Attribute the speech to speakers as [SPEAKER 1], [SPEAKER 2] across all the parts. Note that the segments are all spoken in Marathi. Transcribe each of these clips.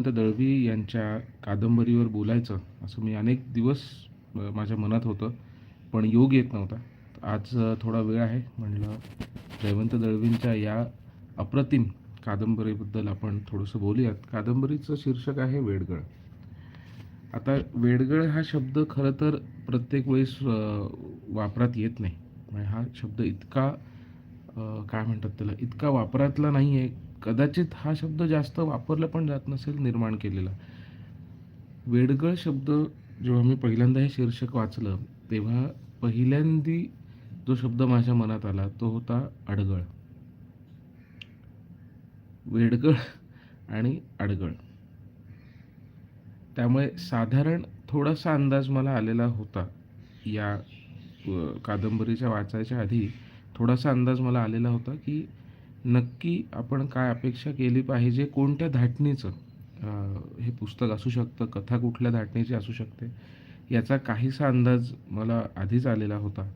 [SPEAKER 1] जयवंत दळवी यांच्या कादंबरीवर बोलायचं असं मी अनेक दिवस माझ्या मनात होतं पण योग येत नव्हता. आज थोडा वेळ आहे. म्हणलं जयवंत दळवींच्या या अप्रतिम कादंबरीबद्दल आपण थोडंसं बोलूयात. कादंबरीचं शीर्षक आहे वेडगळ. आता वेडगळ हा शब्द खरं तर प्रत्येक वेळेस वापरात येत नाही. म्हणजे हा शब्द इतका काय म्हणतात त्याला? इतका वापरातला नाही आहे कदाचित हा शब्द जास्त वापरला पण जात नसेल निर्माण केलेला. वेडगळ शब्द जेव्हा मी पहिल्यांदा हे शीर्षक वाचलं तेव्हा पहिल्यांदी जो शब्द माझ्या मनात आला तो होता अडगळ वेडगळ आणि अडगळ त्यामुळे साधारण थोडासा अंदाज मला आलेला होता. या कादंबरीच्या वाचायच्या आधी थोडासा अंदाज मला आलेला होता की नक्की आपण काय अपेक्षा केली पाहिजे? कोणत्या धाटणीचं? हे पुस्तक असू शकतं कथा कुठल्या धाटणीची असू शकते? याचा काहीसा अंदाज मला आधीच आलेला होता.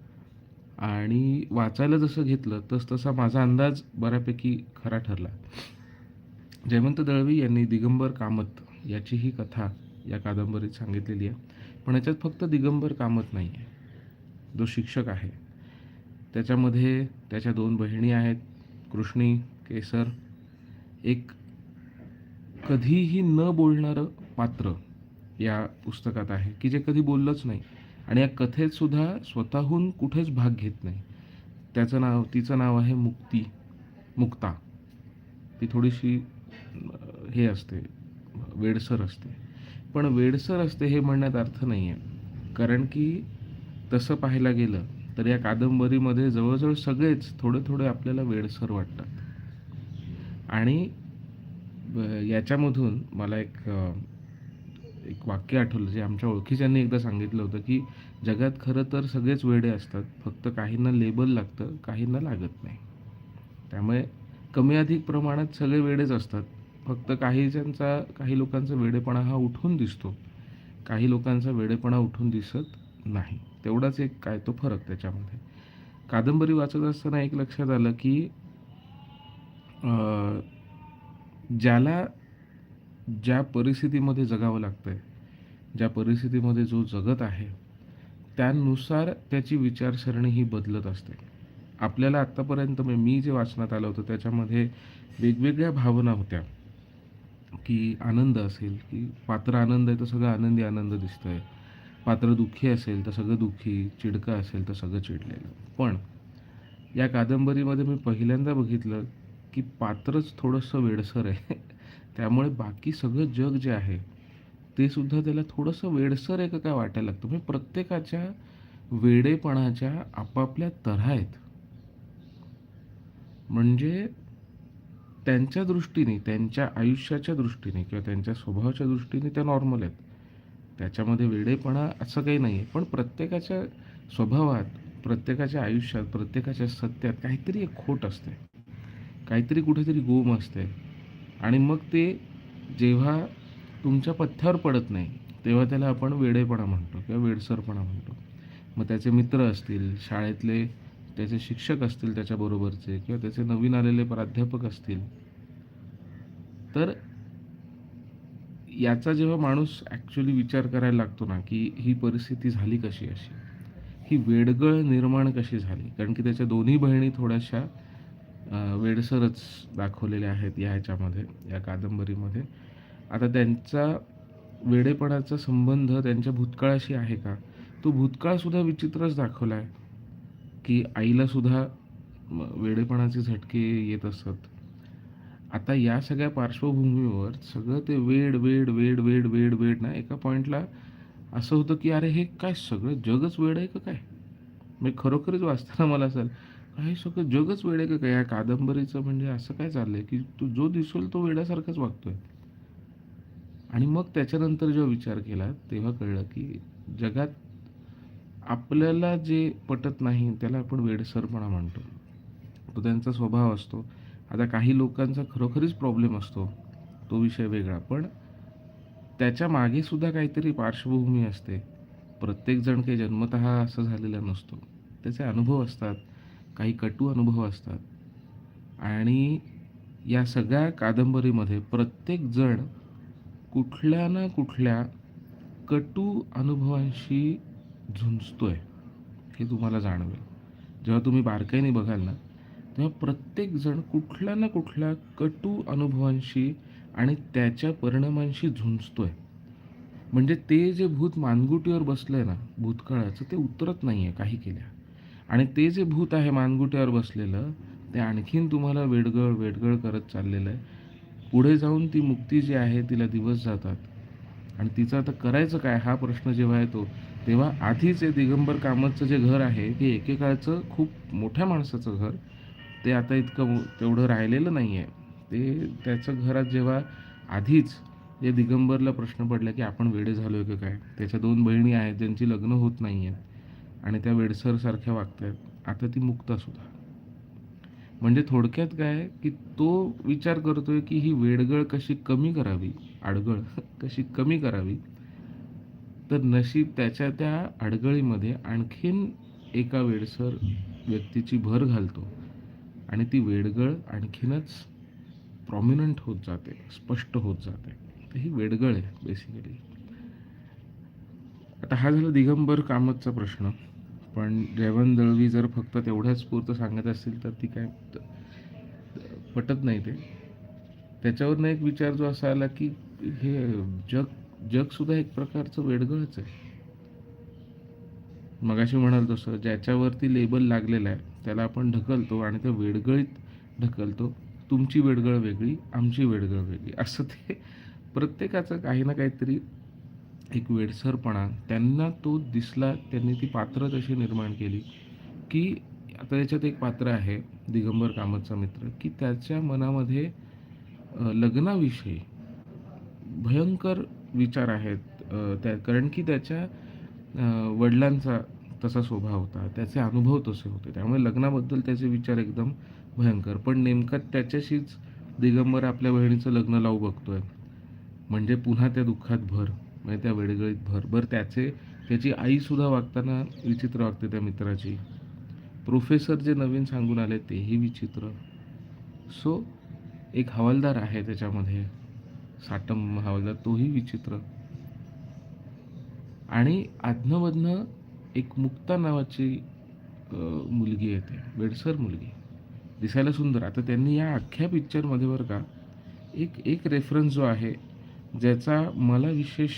[SPEAKER 1] आणि वाचायला जसं घेतलं तस तसा माझा अंदाज बऱ्यापैकी खरा ठरला. जयवंत दळवी यांनी दिगंबर कामत याची ही कथा या कादंबरीत सांगितलेली आहे. पण याच्यात फक्त दिगंबर कामत नाही आहे जो शिक्षक आहे. त्याच्यामध्ये त्याच्या दोन बहिणी आहेत. कृष्णी केसर एक कधीही न बोलणारं पात्र या पुस्तकात आहे की जे कधी बोललंच नाही. आणि या कथेतसुद्धा स्वतःहून कुठेच भाग घेत नाही. त्याचं नाव तिचं नाव आहे मुक्ती मुक्ता. ती थोडीशी हे असते वेडसर असते. पण वेडसर असते हे म्हणण्यात अर्थ नाही आहे कारण की तसं पाहायला गेलं तर या कादंबरीमध्ये जवळजवळ सगळेच थोडे थोडे आपल्याला वेडसर वाटतात. आणि याच्यामधून मला एक एक वाक्य आठवलं जे आमच्या ओळखीच्यांनी एकदा सांगितलं होतं की जगात खरं तर सगळेच वेडे असतात फक्त काहींना लेबल लागतं काहींना लागत नाही. त्यामुळे कमी अधिक प्रमाणात सगळे वेडेच असतात. फक्त काहीच्यांचा काही लोकांचा वेडेपणा हा उठून दिसतो. काही लोकांचा वेडेपणा उठून दिसत नाही. तेवढाच एक काय तो फरक त्याच्यामध्ये. कादंबरी वाचत असताना एक लक्षात आलं की ज्याला ज्या परिस्थितीमध्ये जगावं लागतंय ज्या परिस्थितीमध्ये जो जगत आहे त्यानुसार त्याची विचारसरणी ही बदलत असते. आपल्याला आत्तापर्यंत म्हणजे मी जे वाचनात आलं होतं त्याच्यामध्ये वेगवेगळ्या भावना होत्या. की आनंद असेल की पात्र आनंद आहे तर सगळं आनंदी आनंद दिसतोय. पात्र दुःखी असेल तर सगळं दुःखी चिडकं असेल तर सगळं चिडलेलं. पण या कादंबरीमध्ये मी पहिल्यांदा बघितलं की पात्रच थोडंसं वेडसर आहे. त्यामुळे बाकी सगळं जग जे आहे ते सुद्धा त्याला थोडंसं वेडसर आहे का काय वाटायला लागतं? म्हणजे प्रत्येकाच्या वेडेपणाच्या आपापल्या तऱ्हा आहेत. म्हणजे त्यांच्या दृष्टीने त्यांच्या आयुष्याच्या दृष्टीने किंवा त्यांच्या स्वभावाच्या दृष्टीने त्या नॉर्मल आहेत. त्याच्यामध्ये वेडेपणा असं काही नाही आहे पण प्रत्येकाच्या स्वभावात प्रत्येकाच्या आयुष्यात प्रत्येकाच्या सत्यात काहीतरी एक खोट असते. काहीतरी कुठेतरी गोम असते. आणि मग ते जेव्हा तुमच्या पथ्यावर पडत नाही तेव्हा त्याला आपण वेडेपणा म्हणतो किंवा वेडसरपणा म्हणतो. मग त्याचे मित्र असतील शाळेतले त्याचे शिक्षक असतील त्याच्याबरोबरचे किंवा त्याचे नवीन आलेले प्राध्यापक असतील. तर याचा जेव्हा माणूस ॲक्च्युली विचार करायला लागतो ना की ही परिस्थिती झाली कशी अशी? ही वेडगळ निर्माण कशी झाली? कारण की त्याच्या दोन्ही बहिणी थोड्याशा वेडसरच दाखवलेल्या आहेत या ह्याच्यामध्ये या कादंबरीमध्ये. आता त्यांचा वेडेपणाचा संबंध त्यांच्या भूतकाळाशी आहे का? तो भूतकाळसुद्धा विचित्रच दाखवला आहे की आईलासुद्धा वेडेपणाचे झटके येत असत. आता या सगळ्या पार्श्वभूमीवर सगळं ते वेड वेड वेड वेड वेड वेड ना एका पॉईंटला असं होतं की अरे हे काय सगळं जगच वेड आहे का काय? म्हणजे खरोखरच वाचताना मला असेल हे सगळं जगच वेड आहे का काय? या कादंबरीचं म्हणजे असं काय चाललंय की तू जो दिसेल तो वेड्यासारखाच वागतोय. आणि मग त्याच्यानंतर जेव्हा विचार केला तेव्हा कळलं की जगात आपल्याला जे पटत नाही त्याला आपण वेडसरपणा म्हणतो. तो त्यांचा स्वभाव असतो. आता काही लोकांचा खरोखरीच प्रॉब्लेम असतो तो विषय वेगळा. पण त्याच्यामागे सुद्धा काहीतरी पार्श्वभूमी असते. प्रत्येकजण काही जन्मत असं झालेला नसतो. त्याचे अनुभव असतात काही कटू अनुभव असतात. आणि या सगळ्या कादंबरीमध्ये प्रत्येकजण कुठल्या ना कुठल्या कटू अनुभवांशी झुंजतो आहे हे तुम्हाला जाणवेल. जेव्हा तुम्ही बारकाईने बघाल ना तेव्हा प्रत्येकजण कुठल्या ना कुठल्या कटू अनुभवांशी आणि त्याच्या परिणामांशी झुंजतोय. म्हणजे ते जे भूत मानगुटीवर बसलं आहे ना भूतकाळाचं ते उतरत नाही आहे काही केल्या. आणि ते जे भूत आहे मानगुटीवर बसलेलं ते आणखीन तुम्हाला वेडगळ वेडगळ करत चाललेलं आहे. पुढे जाऊन ती मुक्ती जी आहे तिला दिवस जातात. आणि तिचं आता करायचं काय? हा प्रश्न जेव्हा येतो तेव्हा आधीच हे दिगंबर कामतचं जे घर आहे ते एकेकाळचं खूप मोठ्या माणसाचं घर ते आता इतकं तेवढं राहिलेलं नाही आहे ते त्याचं घरात जेव्हा आधीच या दिगंबरला प्रश्न पडला की आपण वेडे झालो आहे का काय? त्याच्या दोन बहिणी आहेत ज्यांची लग्न होत नाही आहेत आणि त्या वेडसरसारख्या वागत आहेत आता ती मुक्ता सुद्धा. म्हणजे थोडक्यात काय की तो विचार करतोय की ही वेडगळ कशी कमी करावी आडगळ कशी कमी करावी तर नशीब त्याच्या त्या अडगळीमध्ये आणखीन एका वेडसर व्यक्तीची भर घालतो. आणि ती वेडगळ आणखीनच प्रॉमिनंट होत जाते स्पष्ट होत जाते. तर ही वेडगळ आहे बेसिकली आता हा झाला दिगंबर कामतचा प्रश्न. पण जयवंत दळवी जर फक्त तेवढ्याच पुरतं सांगत असतील तर ती काय पटत नाही ते. त्याच्यावरनं एक विचार जो असा आला की हे जग जगसुद्धा एक प्रकारचं वेडगळच आहे. मगाशी म्हणाल तसं ज्याच्यावरती लेबल लागलेलं आहे त्याला आपण ढकलतो आणि त्या वेडगळीत ढकलतो. तुमची वेडगळ वेगळी आमची वेडगळ वेगळी. असं ते प्रत्येकाचं काही ना काहीतरी एक वेडसरपणा. त्यांना तो दिसला त्यांनी ती पात्र तशी निर्माण केली की आता याच्यात एक पात्र आहे दिगंबर कामतचा मित्र की त्याच्या मनामध्ये लग्नाविषयी भयंकर विचार आहेत त्या कारण की त्याच्या वडिलांचा तसा स्वभाव होता. त्याचे अनुभव तसे होते. त्यामुळे लग्नाबद्दल त्याचे विचार एकदम भयंकर. पण नेमका त्याच्याशीच दिगंबर आपल्या बहिणीचं लग्न लावू बघतोय. म्हणजे पुन्हा त्या दुःखात भर म्हणजे त्या वेळगळीत भर. बरं त्याचे त्याची आईसुद्धा वागताना विचित्र वागते त्या मित्राची. प्रोफेसर जे नवीन सांगून आले तेही विचित्र. सो एक हवालदार आहे त्याच्यामध्ये. साटम हवालदार तोही विचित्र. आणि आधनमधनं एक मुक्ता नावाची मुलगी येते वेडसर मुलगी. दिसायला सुंदर. आता त्यांनी या अख्ख्या पिक्चरमध्ये बरं का एक एक रेफरन्स जो आहे ज्याचा मला विशेष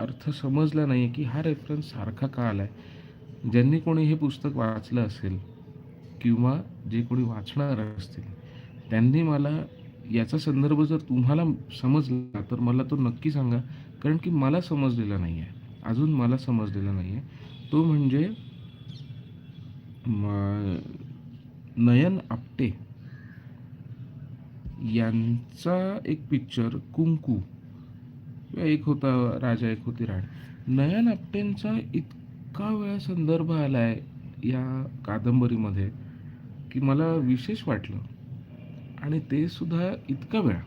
[SPEAKER 1] अर्थ समजला नाही आहे की हा रेफरन्स सारखा का आला आहे ज्यांनी कोणी हे पुस्तक वाचलं असेल किंवा जे कोणी वाचणार असतील त्यांनी मला याचा संदर्भ जर तुम्हाला समजला तर मला तो नक्की सांगा. कारण की मला समजलेला नाही आहे अजून मला समजलेला नाही आहे तो म्हणजे नयन आपटे यांचा एक पिक्चर कुंकू. किंवा एक होता राजा एक होती राणी. नयन आपटेंचा इतका वेळा संदर्भ आला आहे या कादंबरीमध्ये की मला विशेष वाटलं. आणि ते सुद्धा इतका वेळा.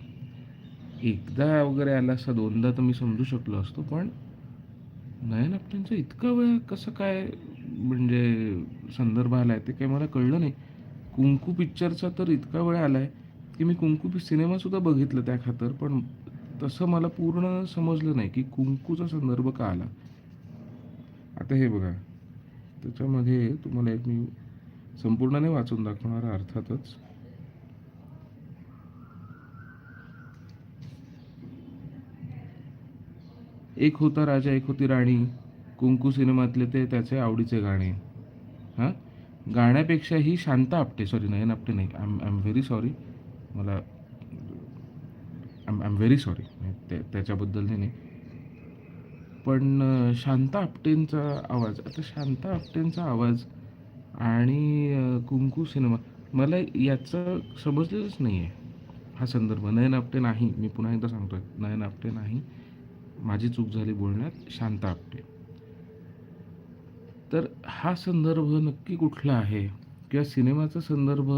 [SPEAKER 1] एकदा वगैरे आला असता दोनदा तर मी समजू शकलो असतो पण नयन आपटेंचा इतका वेळा कसं काय म्हणजे संदर्भ आला आहे ते काही मला कळलं नाही. कुंकू पिक्चरचा तर इतका वेळ आला आहे की मी कुंकू पि- सिनेमासुद्धा बघितलं त्या खातर पण तसं मला पूर्ण समजलं नाही की कुंकूचा संदर्भ का आला. आता हे बघा त्याच्यामध्ये तुम्हाला एक मी संपूर्ण नाही वाचून दाखवणार अर्थातच. एक होता राजा एक होती राणी. कुंकू सिनेमातले ते त्याचे आवडीचे गाणे. हां? गाण्यापेक्षाही शांता आपटे. सॉरी नयन आपटे नाही. I I am very sorry मला आय एम व्हेरी सॉरी ते त्याच्याबद्दल नाही नाही. पण शांता आपटेंचा आवाज. आता शांता आपटेंचा आवाज आणि कुंकू सिनेमा. मला याचं समजलेलंच नाही आहे हा संदर्भ. नयन आपटे नाही. मी पुन्हा एकदा सांगतोय. नयन आपटे नाही. माझी चूक झाली बोलण्यात शांत आपटे. तर हा संदर्भ नक्की कुठला आहे? किंवा सिनेमाचा संदर्भ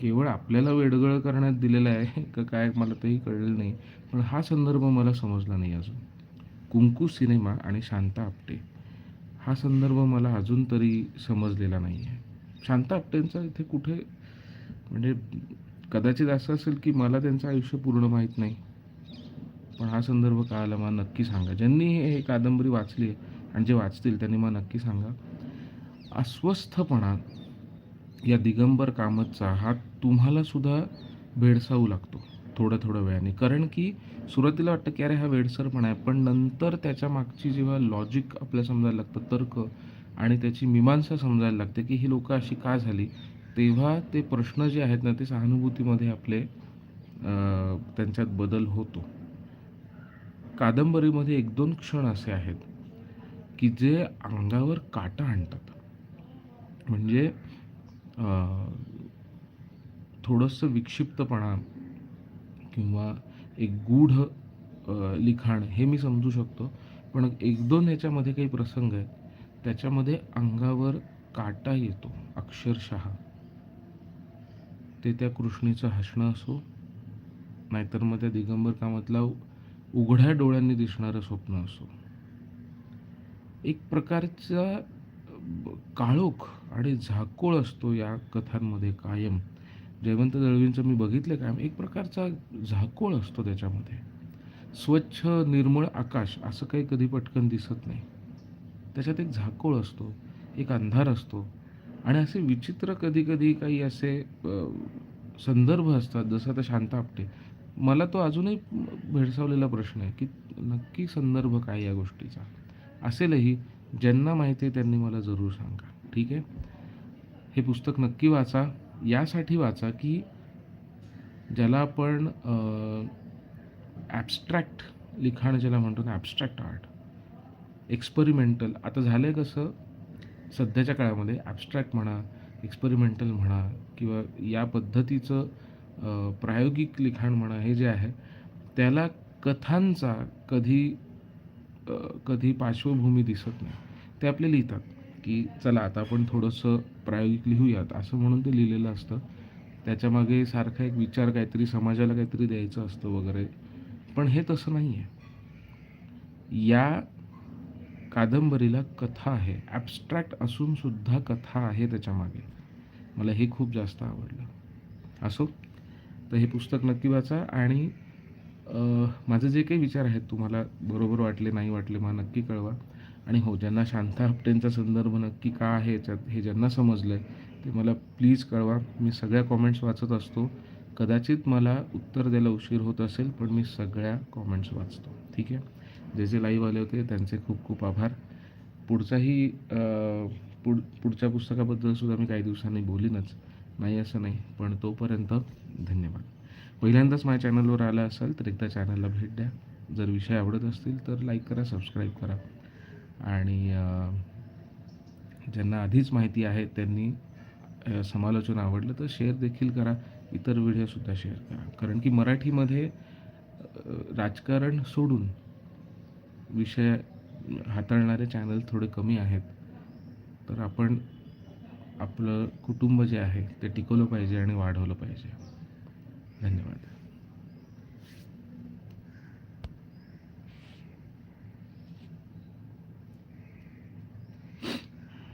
[SPEAKER 1] केवळ आपल्याला वेडगळ करण्यात दिलेला आहे का काय मला तेही कळलं नाही पण हा संदर्भ मला समजला नाही अजून. कुंकू सिनेमा आणि शांता आपटे. हा संदर्भ मला अजून तरी समजलेला नाही आहे शांता आपटेंचा इथे कुठे म्हणजे कदाचित असं असेल की मला त्यांचं आयुष्य पूर्ण माहीत नाही. पण हा संदर्भ कळाला मला नक्की सांगा. ज्यांनी हे कादंबरी वाचली आहे आणि जे वाचतील त्यांनी मला नक्की सांगा अस्वस्थपणा या दिगंबर कामतचा हा तुम्हालासुद्धा भेडसावू लागतो थोड्या थोड्या वेळाने. कारण की सुरुवातीला वाटतं की अरे हा वेडसरपणा आहे पण नंतर त्याच्या मागची जेव्हा लॉजिक आपल्या समजायला लागतं तर्क आणि त्याची मीमांसा समजायला लागते की ही लोकं अशी का झाली तेव्हा ते प्रश्न जे आहेत ना ते सहानुभूतीमध्ये आपले त्यांच्यात बदल होतो. कादंबरीमध्ये एक दोन क्षण असे आहेत की जे अंगावर काटा आणतात. म्हणजे थोडंसं विक्षिप्तपणा किंवा एक गूढ लिखाण हे मी समजू शकतो. पण एक दोन याच्यामध्ये काही प्रसंग आहेत. त्याच्यामध्ये अंगावर काटा येतो अक्षरशः. ते त्या कृष्णीचं हसणं असो नाहीतर मग त्या दिगंबर कामातला उघड्या डोळ्यांनी दिसणारं स्वप्न असो. एक प्रकारचा काळोख आणि झाकोळ असतो या कथांमध्ये कायम. जयवंत दळवींचं मी बघितलं कायम. एक प्रकारचा झाकोळ असतो त्याच्यामध्ये. स्वच्छ निर्मळ आकाश असं काही कधी पटकन दिसत नाही. त्याच्यात एक झाकोळ असतो एक अंधार असतो आणि असे विचित्र कधी कधी काही असे संदर्भ असतात. जसं आता शांता आपटे मला तो अजूनही भेडसावलेला प्रश्न आहे की नक्की संदर्भ काय या गोष्टीचा? असेलही ज्यांना माहिती आहे त्यांनी मला जरूर सांगा. ठीक आहे? हे पुस्तक नक्की वाचा. यासाठी वाचा की ज्याला आपण ॲबस्ट्रॅक्ट लिखाण ज्याला म्हणतो ना ॲबस्ट्रॅक्ट आर्ट एक्सपेरिमेंटल आता झालं आहे कसं? सध्याच्या काळामध्ये ॲबस्ट्रॅक्ट म्हणा एक्सपेरिमेंटल म्हणा किंवा या पद्धतीचं प्रायोगिक लिखाण म्हणा हे जे आहे त्याला कथांचा कधी कधी पार्श्वभूमी दिसत नाही. ते आपले लिहितात की चला आता आपण थोडंसं प्रायोगिक लिहूयात. असं म्हणून ते लिहिलेलं असतं. त्याच्यामागे सारखा एक विचार काहीतरी समाजाला काहीतरी द्यायचं असतं वगैरे. पण हे तसं नाही आहे या कादंबरीला कथा आहे. ॲबस्ट्रॅक्ट असूनसुद्धा कथा आहे त्याच्यामागे मला हे खूप जास्त आवडलं. असो? तर हे पुस्तक नक्की वाचा आणि माझं माझे जे काही विचार आहेत तुम्हाला बरोबर वाटले नाही वाटले मला नक्की कळवा. आणि हो ज्यांना शांता हप्तेंचा संदर्भ नक्की का आहे याच्यात हे ज्यांना समजलं आहे ते मला प्लीज कळवा. मी सगळ्या कॉमेंट्स वाचत असतो. कदाचित मला उत्तर द्यायला उशीर होत असेल पण मी सगळ्या कॉमेंट्स वाचतो. ठीक आहे? जे जे लाईव्ह आले होते त्यांचे खूप खूप आभार. पुढचाही पुढ पुढच्या पुस्तकाबद्दल सुद्धा मी काही दिवसांनी बोलीनच. नाही असं नाही. पण तोपर्यंत धन्यवाद. पहिल्यांदाच माझ्या चॅनलवर आला असाल तर एकदा चॅनलला भेट द्या. जर विषय आवडत असतील तर लाईक करा सबस्क्राईब करा. आणि ज्यांना आधीच माहिती आहे त्यांनी समालोचन आवडलं तर शेअर देखील करा. इतर व्हिडिओसुद्धा शेअर करा. कारण की मराठीमध्ये राजकारण सोडून विषय हाताळणारे चॅनल थोडे कमी आहेत. तर आपण आपलं कुटुंब जे आहे ते टिकवलं पाहिजे आणि वाढवलं पाहिजे. धन्यवाद.